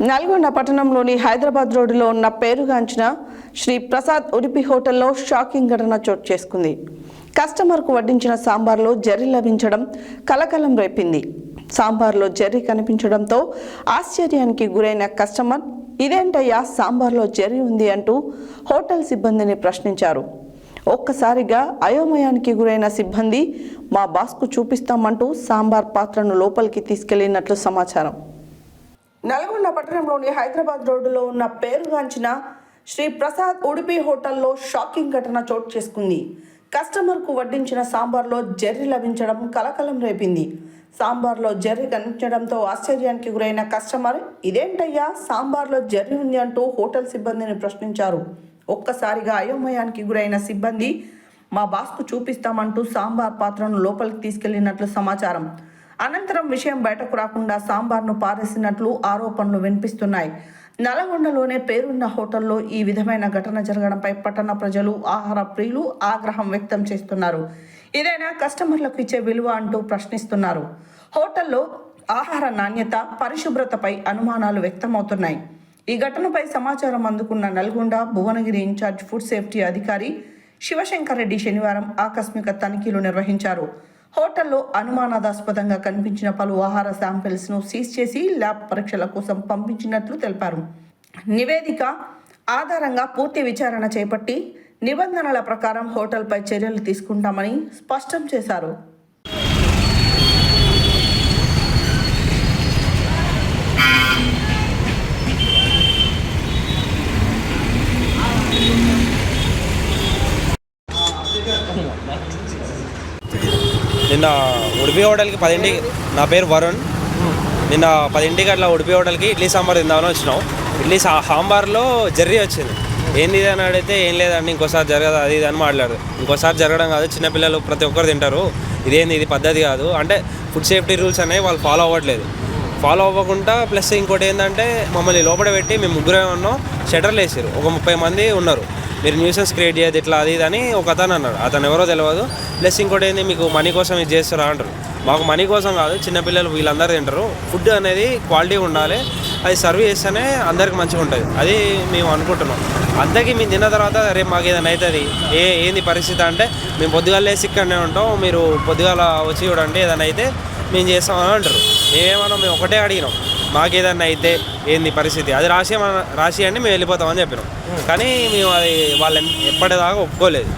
నల్గొండ పట్టణంలోని హైదరాబాద్ రోడ్డులో ఉన్న పేరుగాంచిన శ్రీ ప్రసాద్ ఉడిపి హోటల్లో షాకింగ్ ఘటన చోటు చేసుకుంది. కస్టమర్కు వడ్డించిన సాంబార్లో జర్రీ లభించడం కలకలం రేపింది. సాంబార్లో జర్రీ కనిపించడంతో ఆశ్చర్యానికి గురైన కస్టమర్ ఇదేంటయ్యా సాంబార్లో జర్రీ ఉంది అంటూ హోటల్ సిబ్బందిని ప్రశ్నించారు. ఒక్కసారిగా అయోమయానికి గురైన సిబ్బంది మా బాస్కు చూపిస్తామంటూ సాంబార్ పాత్రను లోపలికి తీసుకెళ్ళినట్లు సమాచారం. నల్గొండ పట్టణంలోని హైదరాబాద్ రోడ్డులో ఉన్న పేరుగాంచిన శ్రీ ప్రసాద్ ఉడిపి హోటల్లో షాకింగ్ ఘటన చోటు చేసుకుంది. కస్టమర్కు వడ్డించిన సాంబార్లో జెర్రీ లభించడం కలకలం రేపింది. సాంబార్లో జెర్రీ కనిపించడంతో ఆశ్చర్యానికి గురైన కస్టమర్ ఇదేంటయ్యా సాంబార్లో జెర్రీ ఉంది అంటూ హోటల్ సిబ్బందిని ప్రశ్నించారు. ఒక్కసారిగా అయోమయానికి గురైన సిబ్బంది మా బాస్కు చూపిస్తామంటూ సాంబార్ పాత్రను లోపలికి తీసుకెళ్ళినట్లు సమాచారం. అనంతరం విషయం బయటకు రాకుండా సాంబార్ను పారేసినట్లు ఆరోపణలు వినిపిస్తున్నాయి. నల్గొండలోనే పేరున్న హోటల్లో ఈ విధమైన ఘటన జరగడంపై పట్టణ ప్రజలు ఆహార ప్రియులు ఆగ్రహం వ్యక్తం చేస్తున్నారు. ఇదైనా కస్టమర్లకు ఇచ్చే విలువ అంటూ ప్రశ్నిస్తున్నారు. హోటల్లో ఆహార నాణ్యత పరిశుభ్రతపై అనుమానాలు వ్యక్తమవుతున్నాయి. ఈ ఘటనపై సమాచారం అందుకున్న Nalgonda Bhuvanagiri in-charge food safety అధికారి శివశంకర్ రెడ్డి శనివారం ఆకస్మిక తనిఖీలు నిర్వహించారు. హోటల్లో అనుమానాస్పదంగా కనిపించిన పలు ఆహార శాంపిల్స్ను సీజ్ చేసి ల్యాబ్ పరీక్షల కోసం పంపించినట్లు తెలిపారు. నివేదిక ఆధారంగా పూర్తి విచారణ చేపట్టి నిబంధనల ప్రకారం హోటల్పై చర్యలు తీసుకుంటామని స్పష్టం చేశారు. నిన్న ఉడిపి హోటల్కి పదింటికి నా పేరు వరుణ్. నిన్న పదింటికి అట్లా ఉడిపి హోటల్కి ఇడ్లీ సాంబార్ తిందామని వచ్చినాం. ఇడ్లీ సా సాంబార్లో జర్రీ వచ్చింది. ఏంది ఇది అని అడిగితే ఏం లేదండి ఇంకోసారి జరగదు అది ఇది అని మాట్లాడదు. ఇంకోసారి జరగడం కాదు చిన్నపిల్లలు ప్రతి ఒక్కరు తింటారు. ఇదేంది ఇది పద్ధతి కాదు. అంటే ఫుడ్ సేఫ్టీ రూల్స్ అనేవి వాళ్ళు ఫాలో అవ్వట్లేదు. ఫాలో అవ్వకుండా ప్లస్ ఇంకోటి ఏంటంటే మమ్మల్ని లోపల పెట్టి మేము ముగ్గురే ఉన్నాం షటర్లు వేసారు ఒక ముప్పై మంది ఉన్నారు. మీరు న్యూసెన్స్ క్రియేట్ చేయదు ఇట్లా అది ఇది అని ఒక అతను అన్నాడు. అతను ఎవరో తెలియదు ప్లస్ ఇంకోటి ఏంది మీకు మనీ కోసం ఇది చేస్తారా అంటారు. మాకు మనీ కోసం కాదు చిన్నపిల్లలు వీళ్ళందరూ తింటారు. ఫుడ్ అనేది క్వాలిటీ ఉండాలి. అది సర్వ్ చేస్తేనే అందరికి మంచిగా ఉంటుంది. అది మేము అనుకుంటున్నాం. అంతకీ మేము తిన్న తర్వాత రేపు మాకు ఏదైనా అవుతుంది ఏ ఏంది పరిస్థితి అంటే మేము పొద్దుగాలే లేసి ఇక్కడనే ఉంటాం. మీరు పొద్దుగాల వచ్చి చూడండి ఏదైనా అయితే మేము చేస్తామని అంటారు. మేమేమన్నా మేము ఒకటే అడిగినాం. మాకు ఏదైనా అయితే ఏంది పరిస్థితి? అది రాసి రాసి అంటే మేము వెళ్ళిపోతామని చెప్పినాం. కానీ మేము అది వాళ్ళు ఎప్పటిదాకా ఒప్పుకోలేదు.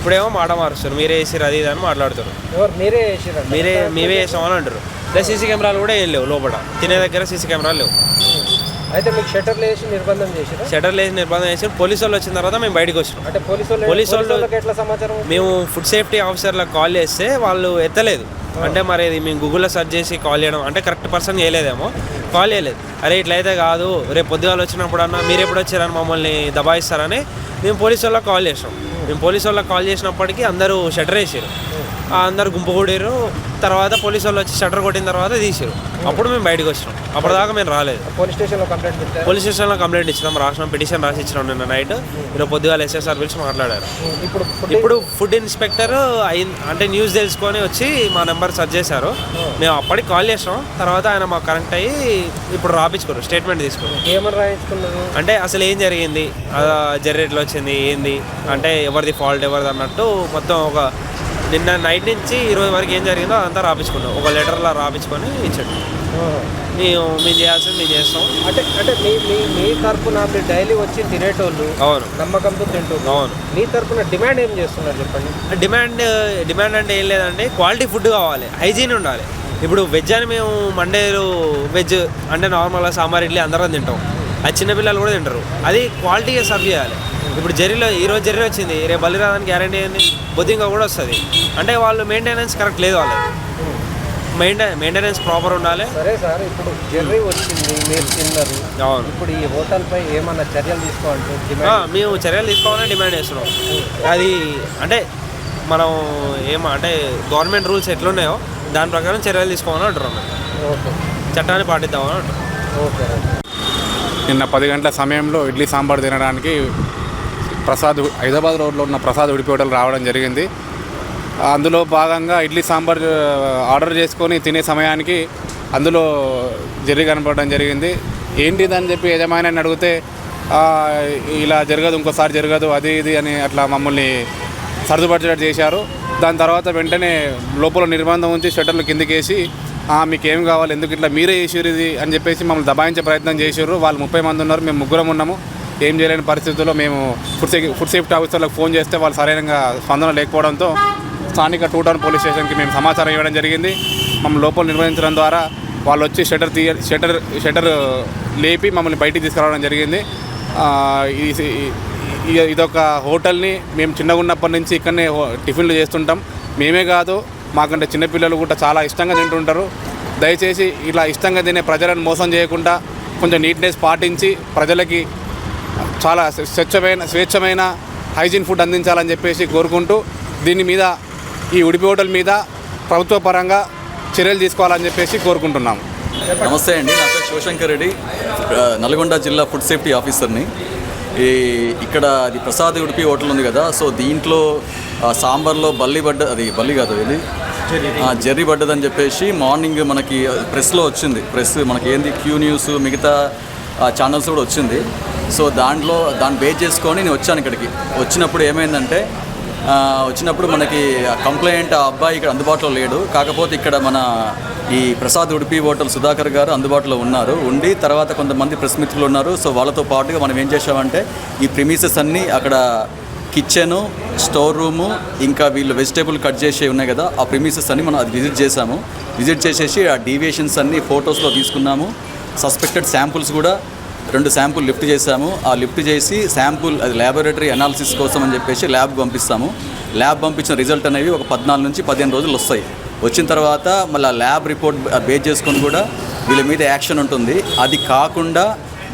ఇప్పుడేమో మాట మారుస్తారు. మీరే వేసిరు అది ఇది అని మాట్లాడుతారు. ఎవరు? మీరే చేసిరంట మీరే మేమే చేసామని అంటారు. ప్లస్ సీసీ కెమెరాలు కూడా ఏం లేవు లోపల. తినే దగ్గర సీసీ కెమెరాలు లేవు. అయితే మీకు షట్టర్లు వేసి నిర్బంధం చేసిరా షటర్ లేసి నిర్బంధం చేసి పోలీసు వాళ్ళు వచ్చిన తర్వాత మేము బయటకు వచ్చినాం. అంటే పోలీసు వాళ్ళు పోలీసు వాళ్ళు- వాళ్ళకి ఎట్లా సమాచారం? మేము ఫుడ్ సేఫ్టీ ఆఫీసర్లకు కాల్ చేస్తే వాళ్ళు ఎత్తలేదు. అంటే మరి ఇది మేము గూగుల్లో సెర్చ్ చేసి కాల్ చేయడం అంటే కరెక్ట్ పర్సన్ చేయలేదేమో. కాల్ చేయలేదు అరే ఇట్లయితే కాదు రేపు పొద్దుగాలు వచ్చినప్పుడు అన్న మీరు ఎప్పుడు వచ్చారని మమ్మల్ని దబాయిస్తారని మేము పోలీసు వాళ్ళకి కాల్ చేసాం మేము పోలీసు వాళ్ళకి కాల్ చేసినప్పటికీ అందరూ షటర్ వేసారు అందరు గుంపు కూడారు తర్వాత పోలీసు వాళ్ళు వచ్చి షటర్ కొట్టిన తర్వాత తీసారు అప్పుడు మేము బయటకు వచ్చినాం. అప్పటిదాకా మేము రాలేదు. పోలీస్ స్టేషన్లో కంప్లైంట్ పోలీస్ స్టేషన్లో కంప్లైంట్ ఇచ్చినాం. రాసినాం పిటిషన్ రాసి ఇచ్చినాం నిన్న నైట్. ఈరోజు పొద్దుగాల ఎస్ఎస్ఆర్ పిలిచి మాట్లాడారు. ఇప్పుడు ఇప్పుడు ఫుడ్ ఇన్స్పెక్టర్ అంటే న్యూస్ తెలుసుకొని వచ్చి మా నెంబర్ సెర్చ్ చేశారు. మేము అప్పటికి కాల్ చేసాం తర్వాత ఆయన మాకు కనెక్ట్ అయ్యి ఇప్పుడు రాపించుకోరు స్టేట్మెంట్ తీసుకున్నారు ఏమని రాయించుకున్నారు? అంటే అసలు ఏం జరిగింది? జనరేట్లో వచ్చింది ఏంది? అంటే ఎవరిది ఫాల్ట్ ఎవరిది అన్నట్టు మొత్తం ఒక నిన్న నైట్ నుంచి ఈ రోజు వరకు ఏం జరిగిందో అదంతా రాపించుకున్నాం ఒక లెటర్లో రాపించుకొని ఇచ్చాడు. మేము మేము చేయాల్సింది మేము చేస్తాం. అంటే అంటే మీ మీ మీ తరపున మీరు డైలీ వచ్చి తినేటోళ్ళు అవును. నమ్మకంతో తింటున్నారు అవును. మీ తరపున డిమాండ్ ఏం చేస్తున్నారు చెప్పండి? డిమాండ్ డిమాండ్ అంటే ఏం లేదండి క్వాలిటీ ఫుడ్ కావాలి హైజీన్ ఉండాలి. ఇప్పుడు వెజ్ అని మేము మండేలు వెజ్ అంటే నార్మల్గా సాంబార్ ఇడ్లీ అందరం తింటాం. అది చిన్నపిల్లలు కూడా తింటారు. అది క్వాలిటీగా సర్వ్ చేయాలి. ఇప్పుడు జరీలో ఈరోజు జరీ వచ్చింది. రేపు బలి రాదని గ్యారంటీ ఏంది బొద్దింక కూడా వస్తుంది. అంటే వాళ్ళు మెయింటెనెన్స్ కరెక్ట్ లేదు వాళ్ళది మెయింటె మెయింటెనెన్స్ ప్రాపర్ ఉండాలి. సరే సార్ ఇప్పుడు జర్రీ వచ్చింది మీరు తిన్నారు. అవును. ఇప్పుడు ఈ హోటల్ పై ఏమన్నా చర్యలు తీసుకోవాలంటే మేము చర్యలు తీసుకోవాలని డిమాండ్ చేస్తున్నాం. అది అంటే మనం ఏం అంటే గవర్నమెంట్ రూల్స్ ఎట్లున్నాయో దాని ప్రకారం చర్యలు తీసుకోవాలని అంటున్నాం. ఓకే. చట్టాన్ని పాటిద్దామని అంటున్నాం ఓకే నిన్న పది గంటల సమయంలో ఇడ్లీ సాంబార్ తినడానికి ప్రసాద్ హైదరాబాద్ రోడ్లో ఉన్న ప్రసాద్ ఉడిపి హోటల్ రావడం జరిగింది. అందులో భాగంగా ఇడ్లీ సాంబార్ ఆర్డర్ చేసుకొని తినే సమయానికి అందులో జర్రీ కనపడడం జరిగింది. ఏంటిదని చెప్పి యజమాని అడిగితే "ఆ, ఇలా జరగదు ఇంకోసారి జరగదు అది ఇది అని అట్లా మమ్మల్ని సర్దుపరిచేటట్టు చేశారు. దాని తర్వాత వెంటనే లోపల నిర్బంధం ఉంచి షట్టర్లు కిందకేసి "ఆ, మీకు ఏం కావాలి? ఎందుకు ఇట్లా మీరే చేసారు ఇది? అని చెప్పేసి మమ్మల్ని దబాయించే ప్రయత్నం చేశారు వాళ్ళు ముప్పై మంది ఉన్నారు మేము ముగ్గురం ఉన్నాము. ఏం చేయలేని పరిస్థితుల్లో మేము ఫుడ్ సేఫ్ ఫుడ్ సేఫ్టీ ఆఫీసర్లకు ఫోన్ చేస్తే వాళ్ళు సరైన స్పందన లేకపోవడంతో స్థానిక టూ టౌన్ పోలీస్ స్టేషన్కి మేము సమాచారం ఇవ్వడం జరిగింది. మమ్మల్ని లోపల నిర్వహించడం ద్వారా వాళ్ళు వచ్చి షటర్ తీయ షటర్ షటర్ లేపి మమ్మల్ని బయటికి తీసుకురావడం జరిగింది. ఈ- ఇదొక హోటల్ని మేము చిన్నగా ఉన్నప్పటి నుంచి ఇక్కడనే టిఫిన్లు చేస్తుంటాం. మేమే కాదు మాకంటే చిన్నపిల్లలు కూడా చాలా ఇష్టంగా తింటుంటారు. దయచేసి ఇలా ఇష్టంగా తినే ప్రజలను మోసం చేయకుండా కొంచెం నీట్నెస్ పాటించి ప్రజలకి చాలా స్వచ్ఛమైన స్వేచ్ఛమైన హైజీన్ ఫుడ్ అందించాలని చెప్పేసి కోరుకుంటూ దీని మీద ఈ ఉడిపి హోటల్ మీద ప్రభుత్వ పరంగా చర్యలు తీసుకోవాలని చెప్పేసి కోరుకుంటున్నాము. నమస్తే అండి. నా పేరు శివశంకర్ రెడ్డి. నల్గొండ జిల్లా ఫుడ్ సేఫ్టీ ఆఫీసర్ని. ఈ ఇక్కడ అది ప్రసాద్ ఉడిపి హోటల్ ఉంది కదా సో దీంట్లో సాంబార్లో బల్లి పడ్డ అది బల్లి కాదు ఇది? ఆ, జెర్రీ పడ్డదని చెప్పేసి మార్నింగ్ మనకి ప్రెస్లో వచ్చింది. ప్రెస్ మనకి ఏంది? క్యూ న్యూస్ మిగతా ఛానల్స్ కూడా వచ్చింది. సో దాంట్లో దాన్ని బేస్ చేసుకొని నేను వచ్చాను ఇక్కడికి. వచ్చినప్పుడు ఏమైందంటే వచ్చినప్పుడు మనకి కంప్లైంట్ ఆ అబ్బాయి ఇక్కడ అందుబాటులో లేడు. కాకపోతే ఇక్కడ మన ఈ ప్రసాద్ ఉడిపి హోటల్ సుధాకర్ గారు అందుబాటులో ఉన్నారు. ఉండి తర్వాత కొంతమంది ప్రెస్ మిత్రులు ఉన్నారు. సో వాళ్ళతో పాటుగా మనం ఏం చేసామంటే ఈ ప్రిమిసెస్ అన్నీ అక్కడ కిచెను స్టోర్ రూము ఇంకా వీళ్ళు వెజిటేబుల్ కట్ చేసే ఉన్నాయి కదా ఆ ప్రిమిసెస్ అన్ని మనం అది విజిట్ చేసాము విజిట్ చేసేసి ఆ డీవియేషన్స్ అన్ని ఫొటోస్లో తీసుకున్నాము. సస్పెక్టెడ్ శాంపుల్స్ కూడా రెండు శాంపుల్ లిఫ్ట్ చేశాము. ఆ లిఫ్ట్ చేసి శాంపుల్ అది ల్యాబొరేటరీ అనాలిసిస్ కోసం అని చెప్పేసి ల్యాబ్ పంపిస్తాము. ల్యాబ్ పంపించిన రిజల్ట్ అనేవి ఒక పద్నాలుగు నుంచి పదిహేను రోజులు వస్తాయి. వచ్చిన తర్వాత మళ్ళీ ల్యాబ్ రిపోర్ట్ బేస్ చేసుకొని కూడా వీళ్ళ మీద యాక్షన్ ఉంటుంది. అది కాకుండా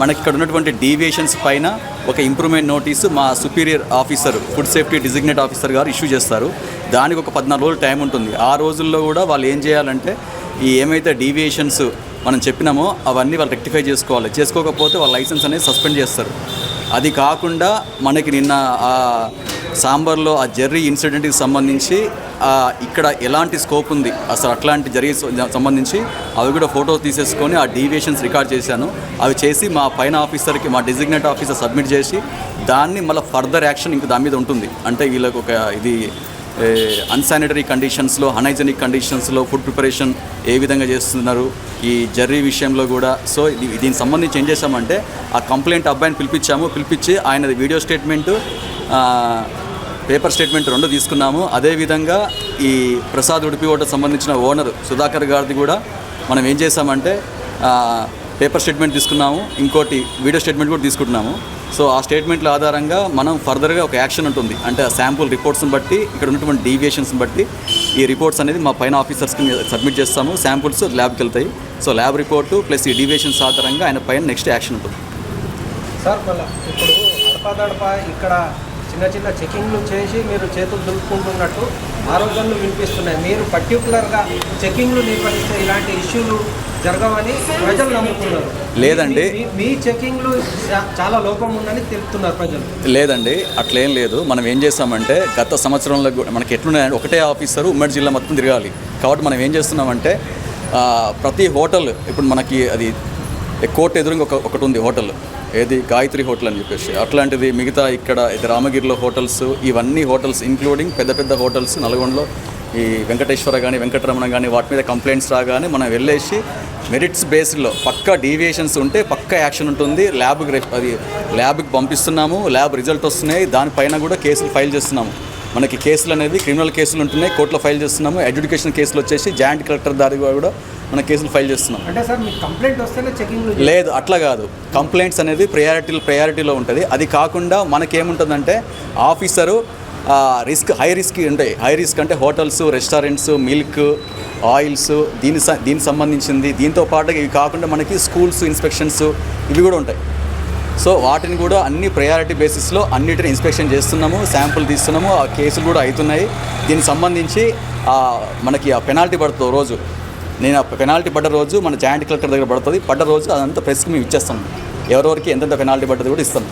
మనకి ఇక్కడ ఉన్నటువంటి డీవియేషన్స్ పైన ఒక ఇంప్రూవ్మెంట్ నోటీసు మా superior officer food safety designate officer గారు ఇష్యూ చేస్తారు. దానికి ఒక పద్నాలుగు రోజులు టైం ఉంటుంది. ఆ రోజుల్లో కూడా వాళ్ళు ఏం చేయాలంటే ఈ ఏమైతే డీవియేషన్స్ మనం చెప్పినామో అవన్నీ వాళ్ళు రెక్టిఫై చేసుకోవాలి. చేసుకోకపోతే వాళ్ళ లైసెన్స్ అనేది సస్పెండ్ చేస్తారు. అది కాకుండా మనకి నిన్న ఆ సాంబార్లో ఆ జెర్రీ ఇన్సిడెంట్కి సంబంధించి ఇక్కడ ఎలాంటి స్కోప్ ఉంది? అసలు అట్లాంటి జరిగే సంబంధించి అవి కూడా ఫోటోస్ తీసేసుకొని ఆ డీవియేషన్స్ రికార్డ్ చేశాను. అవి చేసి మా పైన ఆఫీసర్కి మా డిజిగ్నేట్ ఆఫీసర్ సబ్మిట్ చేసి దాన్ని మళ్ళీ ఫర్దర్ యాక్షన్ ఇంకా దాని మీద ఉంటుంది. అంటే వీళ్ళకి ఒక ఇది అన్సానిటరీ కండిషన్స్లో అన్హైజెనిక్ కండిషన్స్లో ఫుడ్ ప్రిపరేషన్ ఏ విధంగా చేస్తున్నారు ఈ జర్రీ విషయంలో కూడా. సో దీనికి సంబంధించి ఏం చేశామంటే ఆ కంప్లైంట్ అబ్బాయిని పిలిపించాము. పిలిపించి ఆయన వీడియో స్టేట్మెంటు పేపర్ స్టేట్మెంట్ రెండు తీసుకున్నాము. అదేవిధంగా ఈ ప్రసాద్ ఉడిపి ఓటకు సంబంధించిన ఓనర్ సుధాకర్ గారిది కూడా మనం ఏం చేసామంటే పేపర్ స్టేట్మెంట్ తీసుకున్నాము. ఇంకోటి వీడియో స్టేట్మెంట్ కూడా తీసుకుంటున్నాము. సో ఆ స్టేట్మెంట్ల ఆధారంగా మనం ఫర్దర్గా ఒక యాక్షన్ ఉంటుంది. అంటే ఆ శాంపుల్ రిపోర్ట్స్ని బట్టి ఇక్కడ ఉన్నటువంటి డీవియేషన్స్ని బట్టి ఈ రిపోర్ట్స్ అనేది మా పైన ఆఫీసర్స్కి సబ్మిట్ చేస్తాము. శాంపుల్స్ ల్యాబ్కి వెళ్తాయి. సో ల్యాబ్ రిపోర్టు ప్లస్ ఈ డీవియేషన్స్ ఆధారంగా ఆయన పైన నెక్స్ట్ యాక్షన్ ఉంటుంది. సార్ ఇప్పుడు ఇక్కడ చిన్న చిన్న చెకింగ్లు చేసి మీరు చేతులు దులుపుకుంటున్నట్టు ఆరోగ్యాలు వినిపిస్తున్నాయి. మీరు పర్టికులర్గా చెకింగ్లు నిర్వహిస్తే ఇలాంటి ఇష్యూలు జరగవని ప్రజలు నమ్ముతున్నారు. లేదండి. మీ- చెకింగ్లు చాలా లోపం ఉందని తెలుపుతున్నారు ప్రజలు. లేదండి అట్లేం లేదు. మనం ఏం చేస్తామంటే గత సంవత్సరంలో కూడా మనకి ఎట్లున్నాయంటే ఒకటే ఆఫీసరు ఉమ్మడి జిల్లా మొత్తం తిరగాలి. కాబట్టి మనం ఏం చేస్తున్నామంటే ప్రతి హోటల్ ఇప్పుడు మనకి అది కోర్టు ఎదురుగా ఒక ఒకటి ఉంది హోటల్. ఏది? గాయత్రి హోటల్ అని చెప్పేసి. అట్లాంటిది మిగతా ఇక్కడ ఇది రామగిరిలో హోటల్స్ ఇవన్నీ హోటల్స్ ఇంక్లూడింగ్ పెద్ద పెద్ద హోటల్స్ నల్గొండలో ఈ వెంకటేశ్వర కానీ వెంకటరమణ కానీ వాటి మీద కంప్లైంట్స్ రాగానే మనం వెళ్ళేసి మెరిట్స్ బేస్లో పక్కా డీవియేషన్స్ ఉంటే పక్కా యాక్షన్ ఉంటుంది. ల్యాబ్కి అది ల్యాబ్కి పంపిస్తున్నాము. ల్యాబ్ రిజల్ట్ వస్తున్నాయి. దానిపైన కూడా కేసులు ఫైల్ చేస్తున్నాము. మనకి కేసులు అనేవి క్రిమినల్ కేసులు ఉంటున్నాయి. కోర్టులో ఫైల్ చేస్తున్నాము. ఎడ్యుకేషన్ కేసులు వచ్చేసి జాయింట్ కలెక్టర్ దారి కూడా మన కేసులు ఫైల్ చేస్తున్నాం. అంటే సార్ మీకు కంప్లైంట్ వస్తేనే చెకింగ్లు లేదు అట్లా కాదు. కంప్లైంట్స్ అనేది ప్రయారిటీ ప్రయారిటీలో ఉంటుంది. అది కాకుండా మనకేముంటుందంటే ఆఫీసరు రిస్క్ హై రిస్క్ ఉంటాయి హై రిస్క్ అంటే హోటల్స్ రెస్టారెంట్స్ మిల్క్ ఆయిల్స్ దీని దీనికి సంబంధించింది. దీంతో పాటుగా ఇవి కాకుండా మనకి స్కూల్స్ ఇన్స్పెక్షన్స్ ఇవి కూడా ఉంటాయి. సో వాటిని కూడా అన్ని ప్రయారిటీ బేసిస్లో అన్నిటిని ఇన్స్పెక్షన్ చేస్తున్నాము శాంపుల్ తీస్తున్నాము ఆ కేసులు కూడా అవుతున్నాయి. దీనికి సంబంధించి మనకి ఆ పెనాల్టీ పడుతుంది రోజు. నేను ఆ పెనాల్టీ పడ్డ రోజు మన జాయింట్ కలెక్టర్ దగ్గర పడుతుంది. పడ్డ రోజు అదంతా ప్రెస్కి మేము ఇచ్చేస్తాం. ఎవరెవరికి ఎంతెంత పెనాల్టీ పడ్డది కూడా ఇస్తాం.